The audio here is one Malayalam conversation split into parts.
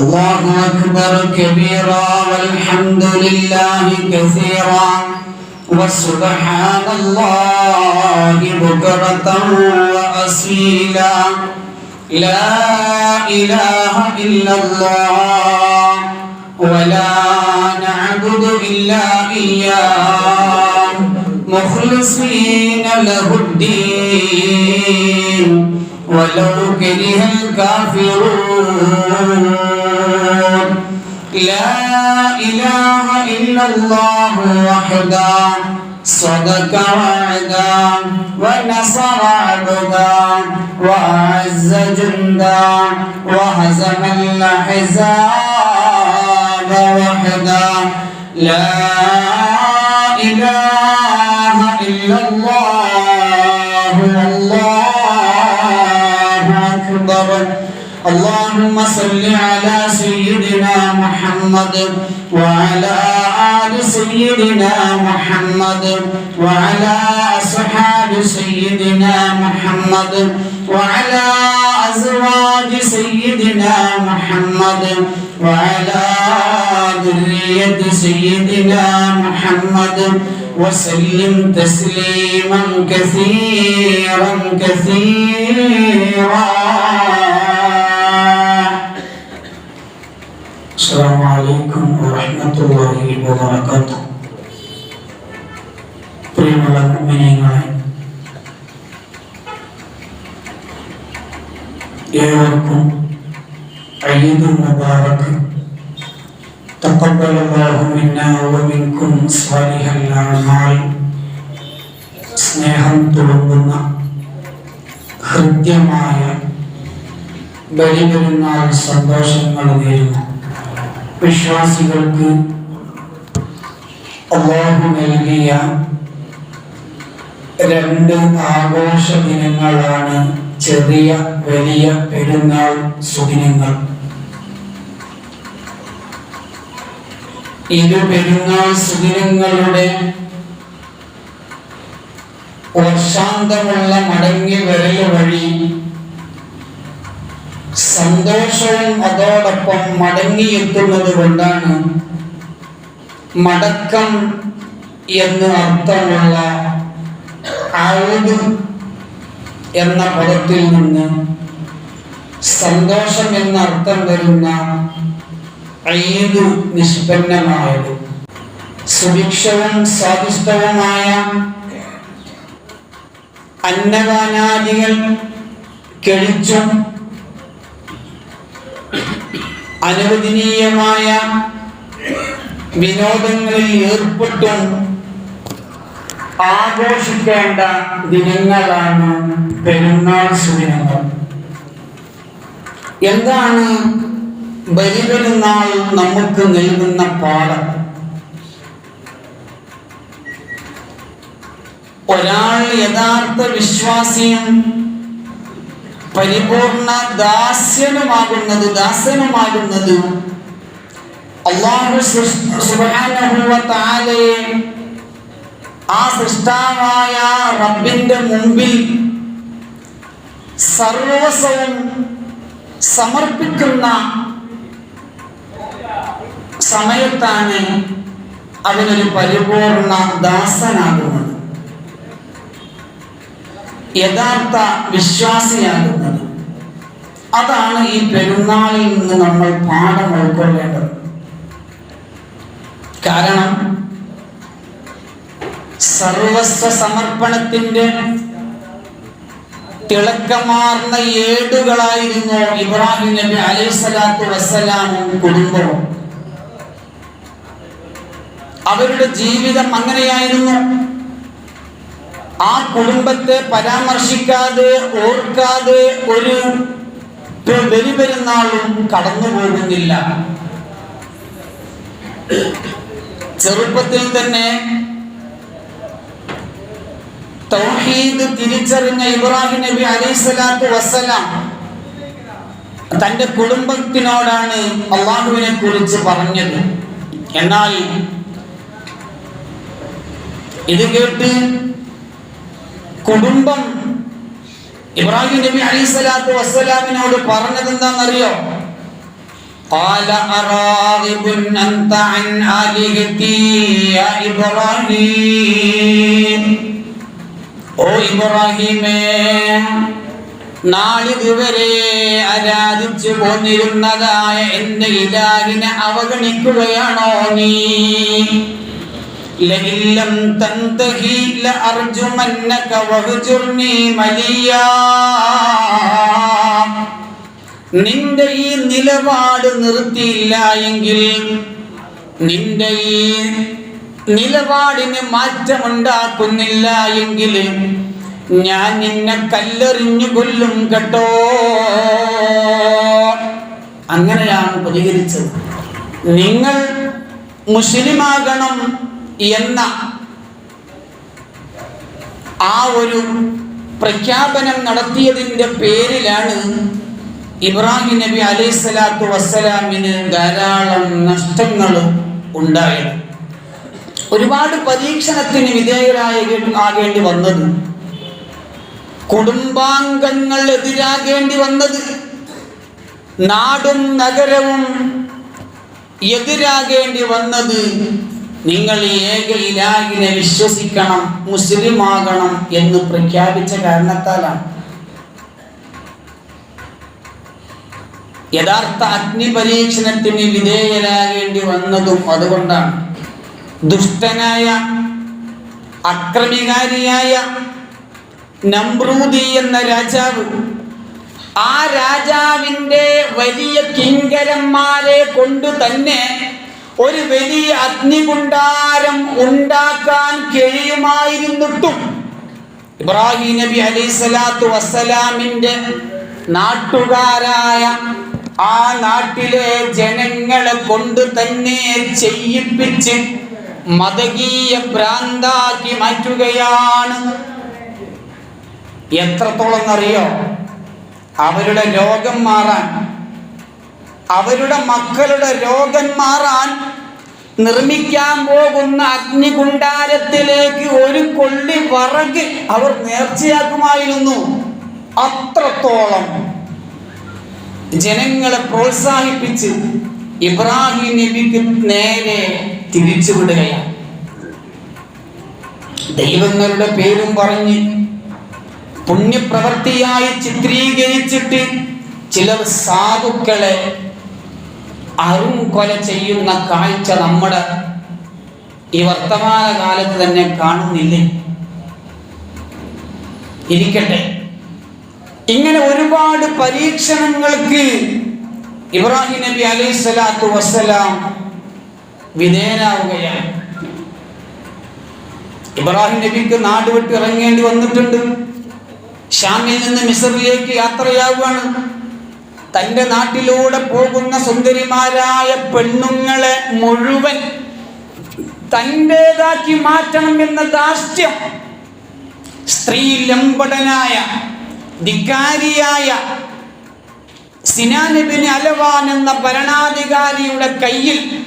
الله أكبر كبيرا والحمد لله كثيرا وسبحان الله بكرة وأصيلا. لا إله إلا الله ولا نعبد إلا إياه. مخلصين له الدين ولو كره الكافرون لا إله إلا الله وحده صدق وعدا ونصر عبدا وأعز جندا وهزم الأحزاب وحدا لا إله إلا الله والله أكبر اللهم صل على سيدنا محمد وعلى آل سيدنا محمد وعلى أصحاب سيدنا محمد وعلى أزواج سيدنا محمد وعلى ذرية سيدنا محمد وسلم تسليما كثيرا كثيرا السلام عليكم ورحمة الله وبركاته പ്രിയമുള്ള കുഞ്ഞുങ്ങളെ ഏവർക്കും ഈദ് മുബാറക് تقبل الله منا ومنكم صالح الأعمال സ്നേഹം തുളുമ്പുന്ന ഹൃദ്യമായ ബലിപെരുന്നാൾ സന്തോഷങ്ങൾ നേരുന്നു വിശ്വാസികൾക്ക് അള്ളാഹു നൽകിയ രണ്ട് ആഘോഷ ദിനങ്ങളാണ് ചെറിയ വലിയ പെരുന്നാൾ സുദിനങ്ങൾ ഇരു പെരുന്നാൾ സുദിനങ്ങളുടെ വർഷാന്തമുള്ള മടങ്ങി വരൽ വഴി സന്തോഷവും അതോടൊപ്പം മടങ്ങിയെത്തുന്നത് കൊണ്ടാണ് മടക്കം എന്ന് അർത്ഥമുള്ള ആഴുത് എന്ന പദത്തിൽ നിന്ന് സന്തോഷം എന്ന അർത്ഥം വരുന്ന ഈദ് നിഷ്പന്നമായത്. സുഭിക്ഷവും സ്വാദിഷ്ടവുമായ അന്നദാനാദികൾ കഴിച്ചും അനുവദനീയമായ വിനോദങ്ങളിൽ ഏർപ്പെട്ടും ആഘോഷിക്കേണ്ട ദിനങ്ങളാണ് പെരുന്നാൾ സുദിനങ്ങൾ. എന്താണ് ബലിപെരുന്നാൾ നമുക്ക് നൽകുന്ന പാഠം. ഒരാൾ യഥാർത്ഥ വിശ്വാസിയും പരിപൂർണ ദാസ്യനുമാകുന്നത് ദാസനുമാകുന്നത് അള്ളാഹു തആലയെ ആ സൃഷ്ടാവായ റബ്ബിന്റെ മുമ്പിൽ സർവസവും സമർപ്പിക്കുന്ന സമയത്താണ് അവനൊരു പരിപൂർണ ദാസനാകുന്നത്. യഥാർത്ഥ വിശ്വാസിയാകുന്നത്. അതാണ് ഈ പെരുന്നാളിൽ നിന്ന് നമ്മൾ പാഠം ഉൾക്കൊള്ളേണ്ടത്. കാരണം സർവസ്വ സമർപ്പണത്തിന്റെ തിളക്കമാർന്ന ഏടുകളായിരുന്നു ഇബ്രാഹിം നബി അലൈഹി സ്വലാത്തു വസ്സലാമും കുടുംബവും. അവരുടെ ജീവിതം അങ്ങനെയായിരുന്നു. ആ കുടുംബത്തെ പരാമർശിക്കാതെ ഓർക്കാതെ ഒരു ബലിപെരുന്നാളും കടന്നു പോകുന്നില്ല ചെറുപ്പത്തിൽ തന്നെ തൗഹീദ് തിരിച്ചറിഞ്ഞ ഇബ്രാഹിം നബി അലൈഹിസ്സലാത്തു വസ്സലാം തന്റെ കുടുംബത്തിനോടാണ് അള്ളാഹുവിനെ കുറിച്ച് പറഞ്ഞത്. എന്നാൽ ഇത് കേട്ട് കുടുംബം ഇബ്രാഹിം നബി അലൈഹിസ്സലാത്തു വസ്സലാമിനോട് പറഞ്ഞത് എന്താണെന്നറിയോ قال أراغب أنت عن آلهتي يا إبراهيم ഓ ഇബ്രാഹിമേ നാളിതുവരെ ആരാധിച്ചു പോന്നിരുന്നതായ എന്റെ ഇലാഹിനെ അവഗണിക്കുകയാണോ നീ ലഇല്ലം തന്തഹി ലഅർജുമന്നക വഹ്ജുർനി മലിയാ. നിന്റെ ഈ നിലപാട് നിർത്തിയില്ല എങ്കിൽ നിന്റെ ഈ നിലപാടിന് മാറ്റമുണ്ടാക്കുന്നില്ല എങ്കിൽ ഞാൻ നിന്നെ കല്ലെറിഞ്ഞു കൊല്ലും കേട്ടോ. അങ്ങനെയാണ് പ്രതികരിച്ചത്. നിങ്ങൾ മുസ്ലിമാകണം എന്ന ആ ഒരു പ്രഖ്യാപനം നടത്തിയതിന്റെ പേരിലാണ് ഇബ്രാഹിം നബി അലൈഹി സ്വലാത്തു വസ്സലാമിന് ധാരാളം നഷ്ടങ്ങൾ ഉണ്ടായത്. ഒരുപാട് പരീക്ഷണത്തിന് വിധേയരായ ആകേണ്ടി വന്നത്. കുടുംബാംഗങ്ങൾ എതിരാകേണ്ടി വന്നത്. നാടും നഗരവും എതിരാകേണ്ടി വന്നത് നിങ്ങൾ ഏക ഇലാഹിനെ വിശ്വസിക്കണം മുസ്ലിം ആകണം എന്ന് പ്രഖ്യാപിച്ച കാരണത്താലാണ്. യഥാർത്ഥ അഗ്നി പരീക്ഷണത്തിന് വിധേയരാകേണ്ടി വന്നതും അതുകൊണ്ടാണ്. ദുഷ്ടനായ അക്രമികാരിയായ നമ്രൂതി എന്ന രാജാവ് ആ രാജാവിന്റെ വലിയ കിങ്കരന്മാരെ കൊണ്ട് തന്നെ ഒരു വലിയ അഗ്നികുണ്ടാരം ഉണ്ടാക്കാൻ കഴിയുമായിരുന്നിട്ടും ഇബ്രാഹിം നബി അലൈഹി സ്വലാത്തു വസ്സലാമിന്റെ നാട്ടുകാരായ ആ നാട്ടിലെ ജനങ്ങളെ കൊണ്ട് തന്നെ ചെയ്യിപ്പിച്ച് മതകീയ ഭ്രാന്താക്കി മാറ്റുകയാണ്. എത്രത്തോളം അറിയോ അവരുടെ രോഗം മാറാൻ അവരുടെ മക്കളുടെ രോഗം മാറാൻ നിർമ്മിക്കാൻ പോകുന്ന അഗ്നികുണ്ടാരത്തിലേക്ക് ഒരു കൊള്ളി വറക് അവർ നേർച്ചയാക്കുമായിരുന്നു. അത്രത്തോളം. ജനങ്ങളെ പ്രോത്സാഹിപ്പിച്ച് ഇബ്രാഹിം നബിക്ക് നേരെ തിരിച്ചുവിടുകയാണ് ദൈവങ്ങളുടെ പേരും പറഞ്ഞ് പുണ്യപ്രവൃത്തിയായി ചിത്രീകരിച്ചിട്ട് ചിലർ സാധുക്കളെ അറുംകൊല ചെയ്യുന്ന കാഴ്ച നമ്മുടെ ഈ വർത്തമാന കാലത്ത് തന്നെ കാണുന്നില്ലേ? ഇരിക്കട്ടെ. ഇങ്ങനെ ഒരുപാട് പരീക്ഷണങ്ങൾക്ക് ഇബ്രാഹിം നബി അലൈഹി സ്വലാത്തു വസ്സലാം വിധേയനാവുകയാണ്. ഇബ്രാഹിം നബിക്ക് നാട് വിട്ട് ഇറങ്ങേണ്ടി വന്നിട്ടുണ്ട്. ഷാമിൽ നിന്ന് മിസറിലേക്ക് യാത്രയാവുകയാണ്. തന്റെ നാട്ടിലൂടെ പോകുന്ന സുന്ദരിമാരായ പെണ്ണുങ്ങളെ മുഴുവൻ തന്റേതാക്കി മാറ്റണം എന്ന ദാസ്യം സ്ത്രീ ലംബടനായ ധിക്കാരിയായ സിനാനബിന് അലവാൻ എന്ന ഭരണാധികാരിയുടെ കയ്യിൽ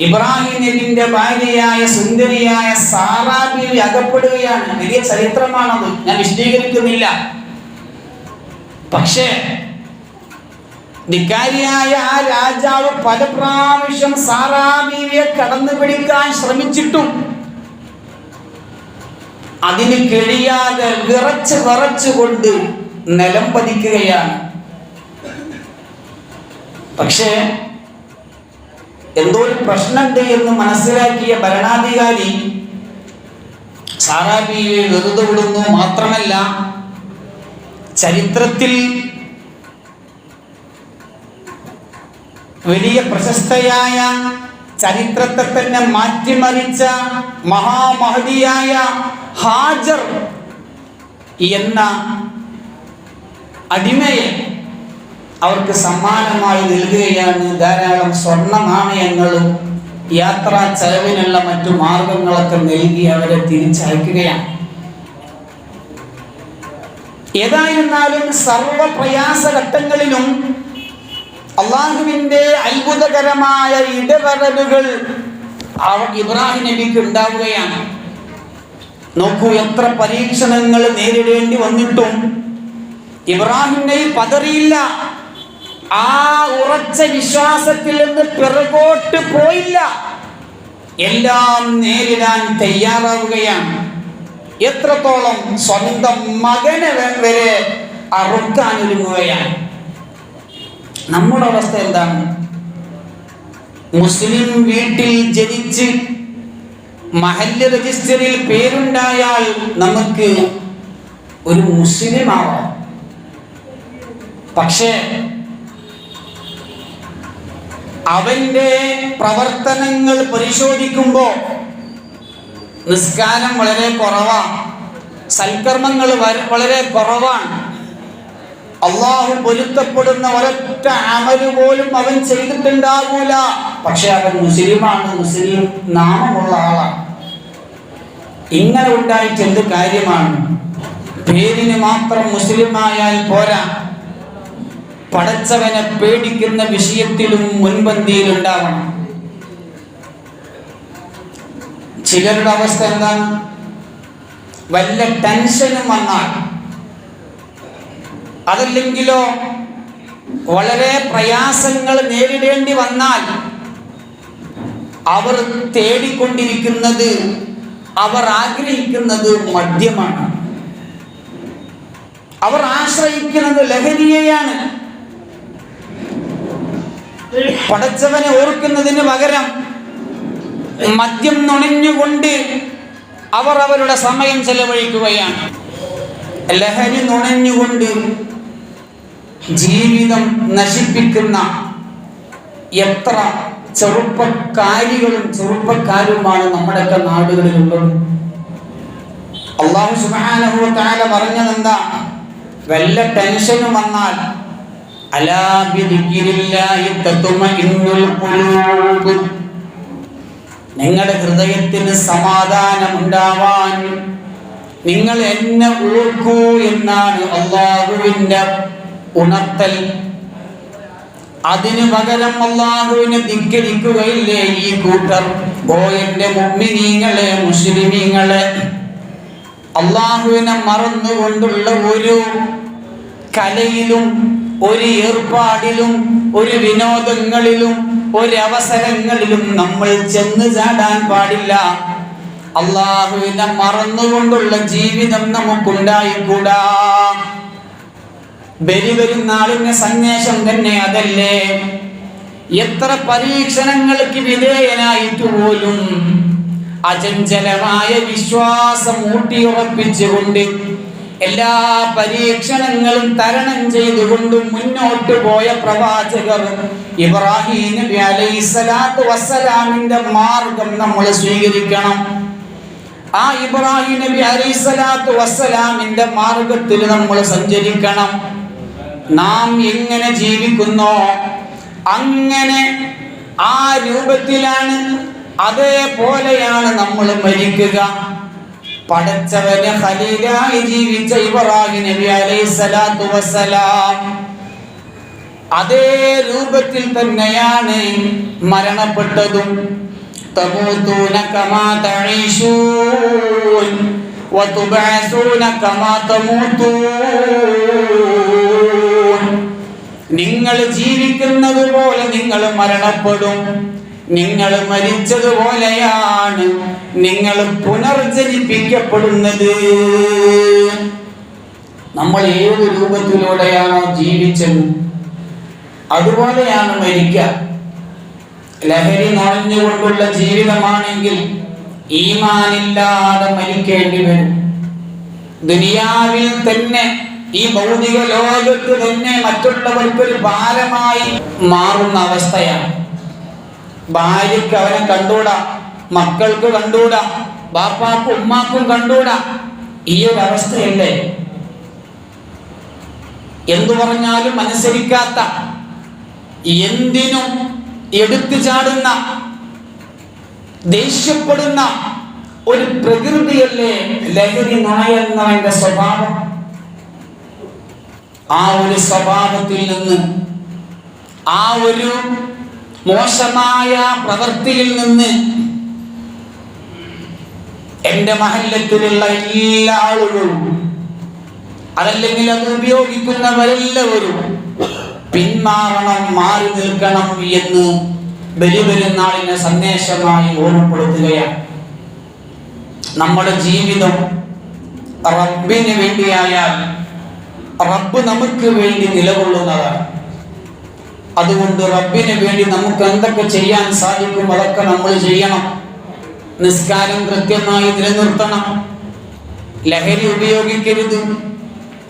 ഇബ്രാഹിം നബിന്റെ ഭാര്യയായ സുന്ദരിയായ സാറാബിയിൽ അകപ്പെടുകയാണ്. വലിയ ചരിത്രമാണത്. ഞാൻ വിശദീകരിക്കുന്നില്ല. പക്ഷേ ധിക്കാരിയായ ആ രാജാവ് പല പ്രാവശ്യം സാറാബീവിയെ കടന്നു പിടിക്കാൻ ശ്രമിച്ചിട്ടും അതിന് കഴിയാതെ വിറച്ച് വിറച്ചുകൊണ്ട് നിലം പതിക്കുകയാണ്. പക്ഷേ എന്തോ ഒരു പ്രശ്നമുണ്ട് എന്ന് മനസ്സിലാക്കിയ ഭരണാധികാരി സാറാബിയെ വെറുതെ വിടുന്നു മാത്രമല്ല ചരിത്രത്തിൽ വലിയ പ്രശസ്തയായ ചരിത്രത്തെ തന്നെ മാറ്റിമറിച്ച മഹാമഹതിയായ ഹാജർ എന്ന അടിമയെ അവർക്ക് സമ്മാനമായി നൽകുകയാണ് ധാരാളം സ്വർണ നാണയങ്ങളും യാത്രാ ചെലവിനുള്ള മറ്റു മാർഗങ്ങളൊക്കെ നൽകി അവരെ തിരിച്ചയക്കുകയാണ്. ഏതായിരുന്നാലും സർവ പ്രയാസഘട്ടങ്ങളിലും അള്ളാഹുവിന്റെ അത്ഭുതകരമായ ഇടപെടലുകൾ ഇബ്രാഹിം നബിക്ക് ഉണ്ടാവുകയാണ്. നോക്കൂ എത്ര പരീക്ഷണങ്ങൾ നേരിടേണ്ടി വന്നിട്ടും ഇബ്രാഹിം നബി പതറിയില്ല. ആ ഉറച്ച വിശ്വാസത്തിൽ നിന്ന് പിറകോട്ട് പോയില്ല. എല്ലാം നേരിടാൻ തയ്യാറാവുകയാണ്. എത്രത്തോളം സ്വന്തം മകനെ വരെ അറുക്കാനൊരുങ്ങുകയാണ് നമ്മുടെ അവസ്ഥ എന്താണ്? മുസ്ലിം വീട്ടിൽ ജനിച്ച് മഹല്ല് രജിസ്റ്ററിൽ പേരുണ്ടായാൽ നമുക്ക് ഒരു മുസ്ലിം ആവാം പക്ഷേ അവന്റെ പ്രവർത്തനങ്ങൾ പരിശോധിക്കുമ്പോൾ നിസ്കാരം വളരെ കുറവാണ്. സൽക്കർമ്മങ്ങൾ വളരെ കുറവാണ്. അള്ളാഹു പൊരുത്തപ്പെടുന്ന ഒരൊറ്റ അമൽ പോലും അവൻ ചെയ്തിട്ടുണ്ടാകൂല. പക്ഷെ അവൻ മുസ്ലിമാണ്. മുസ്ലിം നാമമുള്ള ആളാണ്. ഇങ്ങനെ ഉണ്ടായിട്ട് എന്ത് കാര്യമാണ്? പേരിന് മാത്രം മുസ്ലിം ആയാൽ പോരാ. പടച്ചവനെ പേടിക്കുന്ന വിഷയത്തിലും മുൻപന്തിയിൽ ഉണ്ടാവണം ചിലരുടെ അവസ്ഥ എന്താണ്? വല്ല ടെൻഷനും വന്നാൽ അതല്ലെങ്കിലോ വളരെ പ്രയാസങ്ങൾ നേരിടേണ്ടി വന്നാൽ അവർ തേടിക്കൊണ്ടിരിക്കുന്നത് അവർ ആഗ്രഹിക്കുന്നത് മദ്യമാണ്. അവർ ആശ്രയിക്കുന്നത് ലഹരിയെയാണ്. പടച്ചവനെ ഓർക്കുന്നതിന് പകരം മദ്യം നുണഞ്ഞുകൊണ്ട് അവർ അവരുടെ സമയം ചെലവഴിക്കുകയാണ്. ലഹരി നുണഞ്ഞുകൊണ്ട് ജീവിതം നശിപ്പിക്കുന്ന എത്ര ചെറുപ്പക്കാരികളും ചെറുപ്പക്കാരുമാണ് നമ്മുടെയൊക്കെ നാടുകളിലുള്ളത്. അള്ളാഹു സുബ്ഹാനഹു വ തആല പറഞ്ഞതെന്താ? വല്ല ടെൻഷനും വന്നാൽ നിങ്ങളുടെ ഹൃദയത്തിന് സമാധാനം ഉണ്ടാവാൻ നിങ്ങൾ എന്നെ ഓർക്കൂ എന്നാണ് അള്ളാഹുവിന്റെ ഉണർത്തൽ. അതിനു പകരം അള്ളാഹുവിനെ ധിക്കരിക്കുകയില്ലേ ഈ കൂട്ടർ? എന്റെ മുമ്മിനീങ്ങളെ മുസ്ലിമീങ്ങളെ. അള്ളാഹുവിനെ മറന്നുകൊണ്ടുള്ള ഒരു കലയിലും ഒരു ഏർപ്പാടിലും ഒരു വിനോദങ്ങളിലും ഒരവസരങ്ങളിലും നമ്മൾ ചെന്ന് ചാടാൻ പാടില്ല. അള്ളാഹുവിനെ മറന്നുകൊണ്ടുള്ള ജീവിതം നമുക്കുണ്ടായിക്കൂടാ. ബലി വരും നാളിന്റെ സന്ദേശം തന്നെ അതല്ലേ? എത്ര പരീക്ഷണങ്ങൾക്ക് വിധേയനായിട്ട് പോലും അചഞ്ചലമായ വിശ്വാസം ഊട്ടിയുറപ്പിച്ചുകൊണ്ട് എല്ലാ പരീക്ഷണങ്ങളും തരണം ചെയ്തുകൊണ്ട് മുന്നോട്ട് പോയ പ്രവാചകർ ഇബ്രാഹിം നബി അലൈഹി വസ്സലാമിന്റെ മാർഗം നമ്മൾ സ്വീകരിക്കണം. ആ ഇബ്രാഹിം നബി അലൈഹിസ്സലാത്തു വസ്സലാമിന്റെ മാർഗത്തിൽ നമ്മൾ സഞ്ചരിക്കണം. നാം എങ്ങനെ ജീവിക്കുന്നോ അങ്ങനെ ആ രൂപത്തിലാണ് അതേപോലെയാണ് നമ്മൾ മരിക്കുക. പടച്ചവനെ ഹലീലായി ജീവിച്ച ഇബ്രാഹിം നബി അലൈഹി സ്വലാത്തു വസ്സലാം അതേ രൂപത്തിൽ തന്നെയാണ് മരണപ്പെട്ടതും. തമൂത്തൂന കമാ തഈശൂൻ വതുബഅസൂന കമാ തമൂത്തൂൻ നിങ്ങൾ ജീവിക്കുന്നത് പോലെ നിങ്ങൾ മരണപ്പെടും. നിങ്ങൾ മരിച്ചതുപോലെയാണ് നിങ്ങൾ പുനർജനിപ്പിക്കപ്പെടുന്നത്. നമ്മൾ ഏത് രൂപത്തിലൂടെയാണോ ജീവിച്ചത്? അതുപോലെയാണ് മരിക്കുക. ലഹരി നിറഞ്ഞുകൊണ്ടുള്ള ജീവിതമാണെങ്കിൽ ഈമാനില്ലാതെ മരിക്കേണ്ടി വരും. ദുനിയാവിൽ തന്നെ ഈ ഭൗതിക ലോകത്ത് തന്നെ മറ്റുള്ളവർക്കൊരു ഭാരമായി മാറുന്ന അവസ്ഥയാണ്. ഭാര്യയ്ക്ക് അവനെ കണ്ടൂടാ മക്കൾക്ക് കണ്ടൂടാ ബാപ്പാക്കും ഉമ്മാക്കും കണ്ടൂടാ ഈ ഒരു അവസ്ഥയല്ലേ? എന്തു പറഞ്ഞാലും അനുസരിക്കാത്ത എന്തിനും എടുത്തു ചാടുന്ന ദേഷ്യപ്പെടുന്ന ഒരു പ്രകൃതിയല്ലേ ലഹരി നായെന്നവന്റെ സ്വഭാവം? ആ ഒരു സ്വഭാവത്തിൽ നിന്ന് ആ ഒരു മോശമായ പ്രവൃത്തിയിൽ നിന്ന് എന്റെ മഹല്ലത്തിലുള്ള എല്ലാ ആളുകളും അതല്ലെങ്കിൽ അത് ഉപയോഗിക്കുന്നവരെല്ലാവരും പിന്മാറണം മാറി നിൽക്കണം എന്ന് ബലിപെരുന്നാളിനെ സന്ദേശമായി ഓർമ്മപ്പെടുത്തുകയാണ്. നമ്മുടെ ജീവിതം റബ്ബിന് വേണ്ടിയായാൽ റബ്ബ് നമുക്ക് വേണ്ടി നിലകൊള്ളുന്നതാണ്. അതുകൊണ്ട് റബ്ബിന് വേണ്ടി നമുക്ക് എന്തൊക്കെ ചെയ്യാൻ സാധിക്കും അതൊക്കെ നമ്മൾ ചെയ്യണം. നിസ്കാരം കൃത്യമായി നിലനിർത്തണം. ലഹരി ഉപയോഗിക്കരുത്.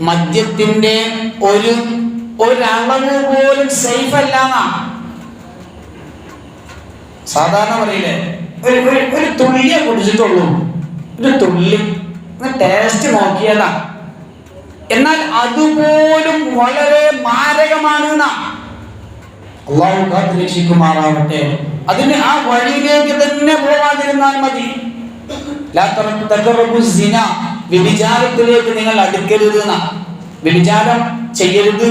മദ്യത്തിന്റെ ഒരു ഒരളവ് പോലും സേഫ് അല്ല സാധാരണ പറയില്ലേ? ഒരു ഒരു തുള്ളിയെ കുടിച്ചിട്ടുള്ളൂ. ഒരു തുള്ളി. ടേസ്റ്റ് നോക്കിയതാ. എന്നാൽ അതുപോലും വളരെ മാരകമാണ് അള്ളാഹു കാത്ത് രക്ഷിക്കുമാറാവട്ടെ അതിന് ആ വഴിയിലേക്ക് തന്നെ പോവാതിരുന്നാൽ മതി. വ്യഭിചാരത്തിലേക്ക് നിങ്ങൾ അടുക്കരുത്. വ്യഭിചാരം ചെയ്യരുത്.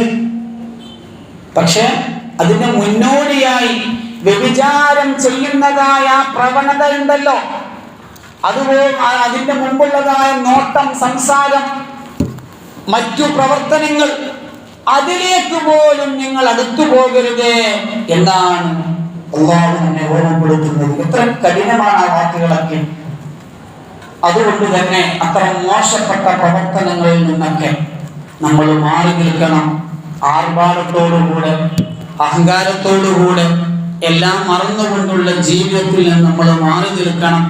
പക്ഷെ അതിന് മുന്നോടിയായി വ്യഭിചാരം ചെയ്യുന്നതായ ആ പ്രവണത ഉണ്ടല്ലോ. അതുപോലെ അതിന്റെ മുമ്പുള്ളതായ നോട്ടം സംസാരം മറ്റു പ്രവർത്തനങ്ങൾ അതിലേക്ക് പോലും നിങ്ങൾ അടുത്തു പോകരുത് എന്നാണ് അള്ളാഹു ഓർമ്മപ്പെടുത്തുന്നത്. എത്ര കഠിനമാണ് ആ വാക്കുകളൊക്കെ. അതുകൊണ്ട് തന്നെ അത്ര മോശപ്പെട്ട പ്രവർത്തനങ്ങളിൽ നിന്നൊക്കെ നമ്മൾ മാറി നിൽക്കണം. ആർഭാടത്തോടുകൂടെ അഹങ്കാരത്തോടുകൂടെ എല്ലാം മറന്നുകൊണ്ടുള്ള ജീവിതത്തിൽ നിന്ന് നമ്മൾ മാറി നിൽക്കണം.